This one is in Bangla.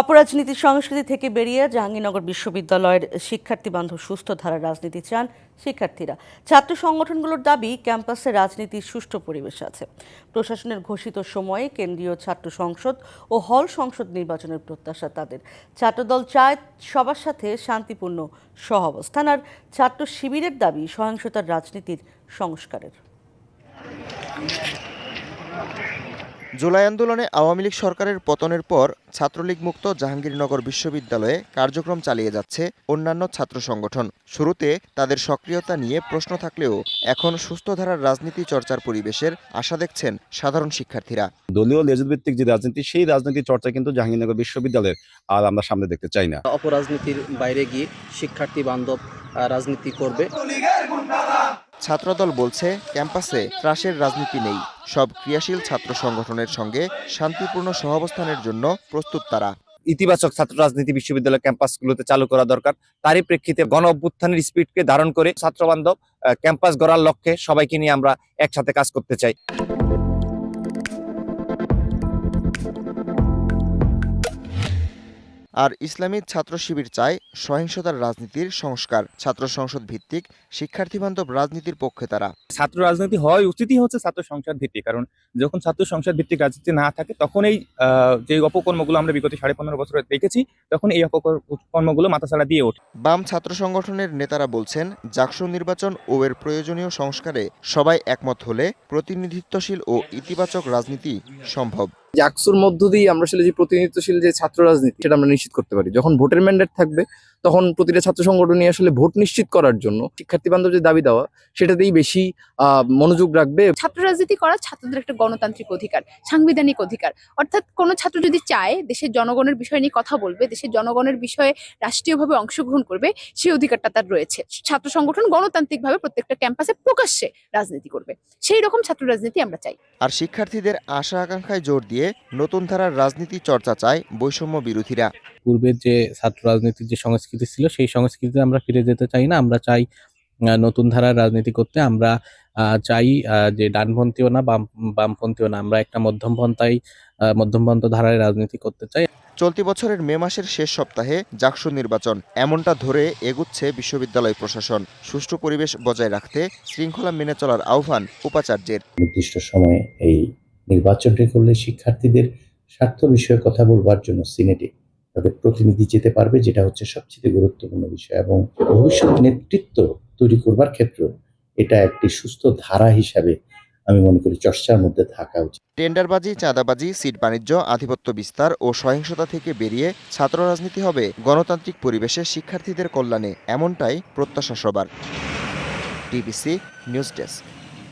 অপরাজনীতির সংস্কৃতি থেকে বেরিয়ে জাহাঙ্গীরনগর বিশ্ববিদ্যালয়ের শিক্ষার্থী বান্ধব সুস্থ ধারার রাজনীতি চান শিক্ষার্থীরা। ছাত্র সংগঠনগুলোর দাবি, ক্যাম্পাসে রাজনীতির সুষ্ঠু পরিবেশ আছে। প্রশাসনের ঘোষিত সময়ে কেন্দ্রীয় ছাত্র সংসদ ও হল সংসদ নির্বাচনের প্রত্যাশা তাদের। ছাত্রদল চায় সবার সাথে শান্তিপূর্ণ সহাবস্থান আর ছাত্র শিবিরের দাবি, সহিংসতার রাজনীতির সংস্কারের। জুলাই আন্দোলনে আওয়ামী লীগ সরকারের পতনের পর ছাত্রলীগ মুক্ত জাহাঙ্গীরনগর বিশ্ববিদ্যালয়ে কার্যক্রম চালিয়ে যাচ্ছে অন্যান্য ছাত্র সংগঠন। শুরুতে তাদের সক্রিয়তা নিয়ে প্রশ্ন থাকলেও এখন সুস্থ ধারার রাজনীতি চর্চার পরিবেশের আশা দেখছেন সাধারণ শিক্ষার্থীরা। দলীয় লেজভিত্তিক যে রাজনীতি সেই রাজনীতি চর্চা কিন্তু জাহাঙ্গীরনগর বিশ্ববিদ্যালয়ের আর আমরা সামনে দেখতে চাই না। অপরাজনীতির বাইরে গিয়ে শিক্ষার্থী বান্ধব আহ, রাজনীতি করবে। ছাত্রদল বলছে, ক্যাম্পাসে ত্রাসের রাজনীতি নেই। সব ক্রিয়াশীল ছাত্র সংগঠনের সঙ্গে শান্তিপূর্ণ সহাবস্থানের জন্য প্রস্তুত তারা। ইতিবাচক ছাত্র রাজনীতি বিশ্ববিদ্যালয় ক্যাম্পাসগুলোতে চালু করা দরকার। তারই প্রেক্ষিতে গণ অভ্যুত্থানের স্পিডকে ধারণ করে ছাত্রবান্ধব ক্যাম্পাস গড়ার লক্ষ্যে সবাইকে নিয়ে আমরা একসাথে কাজ করতে চাই। আর ইসলামী ছাত্র শিবির চায় সহিংসতার রাজনীতির সংস্কার। ছাত্র সংসদ ভিত্তিক শিক্ষার্থী বান্ধব রাজনীতির পক্ষে তারা। ছাত্র রাজনীতি হয় উচিতই হচ্ছে ছাত্র সংসদ ভিত্তিক কারণ যখন ছাত্র সংসদ ভিত্তিক রাজনীতি না থাকে তখন এই যে অপকর্মগুলো আমরা বিগত সাড়ে পনেরো বছরে দেখেছি তখন এই অপকর্মগুলো মাথাছাড়া দিয়ে ওঠে। বাম ছাত্র সংগঠনের নেতারা বলছেন জাকসু নির্বাচন ও এর প্রয়োজনীয় সংস্কারে সবাই একমত হলে প্রতিনিধিত্বশীল ও ইতিবাচক রাজনীতি সম্ভব। জাকসুর মধ্য দিয়ে আমরা আসলে যে প্রতিনিধিত্বশীল যে ছাত্র রাজনীতি সেটা আমরা নিশ্চিত করতে পারি। যখন ভোটের ম্যান্ডেট থাকবে তখন প্রতিটা ছাত্র সংগঠনই আসলে ভোট নিশ্চিত করার জন্য শিক্ষার্থী বান্ধব যে দাবি দেওয়া সেটাতেই বেশি আহ, মনোযোগ রাখবে। ছাত্র রাজনীতি করা ছাত্রদের একটা গণতান্ত্রিক অধিকার সাংবিধানিক অধিকার। অর্থাৎ কোনো ছাত্র যদি চায় দেশের জনগণের বিষয় নিয়ে কথা বলবে দেশের জনগণের বিষয়ে রাষ্ট্রীয়ভাবে অংশগ্রহণ করবে সেই অধিকারটা তার রয়েছে। ছাত্র সংগঠন গণতান্ত্রিকভাবে প্রত্যেকটা ক্যাম্পাসে প্রকাশ্যে রাজনীতি করবে। সেই রকম ছাত্র রাজনীতি আমরা চাই। আর শিক্ষার্থীদের আশা আকাঙ্ক্ষায় জোর দিয়ে নতুন ধারার রাজনীতি চর্চা চায় বৈষম্য বিরোধীরা। পূর্বের যে ছাত্র রাজনীতির যে সংস্কৃতি ছিল সেই সংস্কৃতিতে আমরা ফিরে যেতে চাই না। আমরা চাই নতুন ধারার রাজনীতি করতে। আমরা চাই যে ডানপন্থীও না বাম বামপন্থীও না। আমরা একটা মধ্যমপন্থায় মধ্যমপন্থ ধারায় রাজনীতি করতে চাই। চলতি বছরের মে মাসের শেষ সপ্তাহে জাকসু নির্বাচন। এমনটা ধরে এগুচ্ছে বিশ্ববিদ্যালয় প্রশাসন। সুষ্ঠু পরিবেশ বজায় রাখতে শৃঙ্খলা মেনে চলার আহ্বান উপাচার্যের। নির্দিষ্ট সময়ে এই নির্বাচনটি করলে শিক্ষার্থীদের স্বার্থ বিষয়ে কথা বলবার জন্য সিনেটে তাদের প্রতিনিধি যেতে পারবে, যেটা হচ্ছে সবচেয়ে গুরুত্বপূর্ণ বিষয় এবং ভবিষ্যৎ নেতৃত্ব তৈরি করবার ক্ষেত্রে এটা একটি সুস্থ ধারা হিসাবে আমি মনে করি চর্চার মধ্যে থাকা উচিত। টেন্ডারবাজি, চাঁদাবাজি, সিট বাণিজ্য, আধিপত্য বিস্তার ও সহিংসতা থেকে বেরিয়ে ছাত্র রাজনীতি হবে গণতান্ত্রিক পরিবেশে শিক্ষার্থীদের কল্যাণে, এমনটাই প্রত্যাশা সবার। DBC news desk.